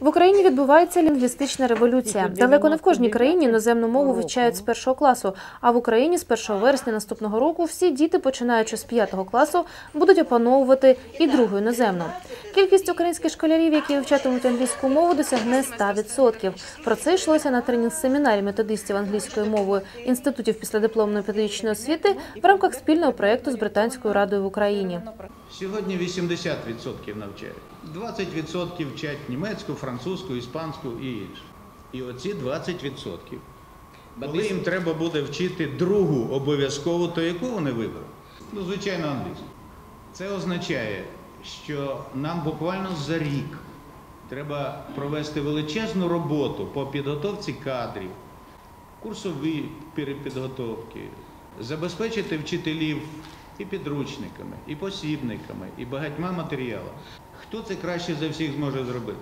В Україні відбувається лінгвістична революція. Далеко не в кожній країні іноземну мову вивчають з першого класу. А в Україні з 1 вересня наступного року всі діти, починаючи з 5 класу, будуть опановувати і другу іноземну. Кількість українських школярів, які вивчатимуть англійську мову, досягне 100%. Про це йшлося на тренінг-семінарі методистів англійської мови інститутів післядипломної педагогічної освіти в рамках спільного проєкту з британською радою в Україні. Сьогодні 80% навчають. 20% вчать німецьку, французьку, іспанську і інше. І оці 20%. Коли їм треба буде вчити другу обов'язково, то яку вони виберуть? Ну, звичайно, англійську. Це означає, що нам буквально за рік треба провести величезну роботу по підготовці кадрів, курсові перепідготовки, забезпечити вчителів і підручниками, і посібниками, і багатьма матеріалами. Хто це краще за всіх зможе зробити?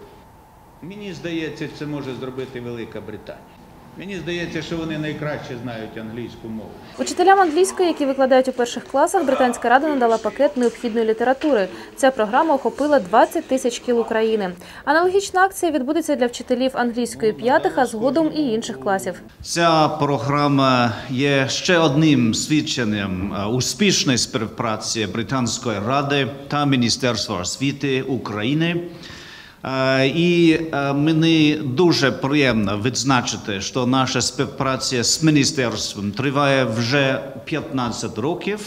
Мені здається, це може зробити Велика Британія. Мені здається, що вони найкраще знають англійську мову. Учителям англійської, які викладають у перших класах, британська рада надала пакет необхідної літератури. Ця програма охопила 20 тисяч кіл України. Аналогічна акція відбудеться для вчителів англійської п'ятих, а згодом і інших класів. Ця програма є ще одним свідченням е, успішної співпраці Британської ради та Міністерства освіти України. Е, І е, мені дуже приємно відзначити, що наша співпраця з міністерством триває вже 15 років.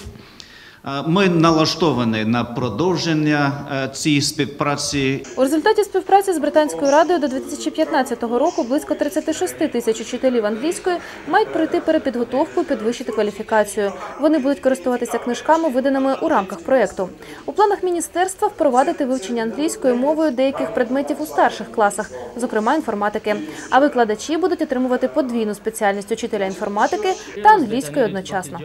Е, Ми налаштовані на продовження е, цієї співпраці У результаті співпраці з британською радою до 2015 року близько 36 тисяч учителів англійської мають пройти перепідготовку і підвищити кваліфікацію. Вони будуть користуватися книжками, виданими у рамках проєкту. У планах міністерства впровадити вивчення англійською мовою деяких предметів у старших класах, зокрема інформатики. А викладачі будуть отримувати подвійну спеціальність учителя інформатики та англійської одночасно.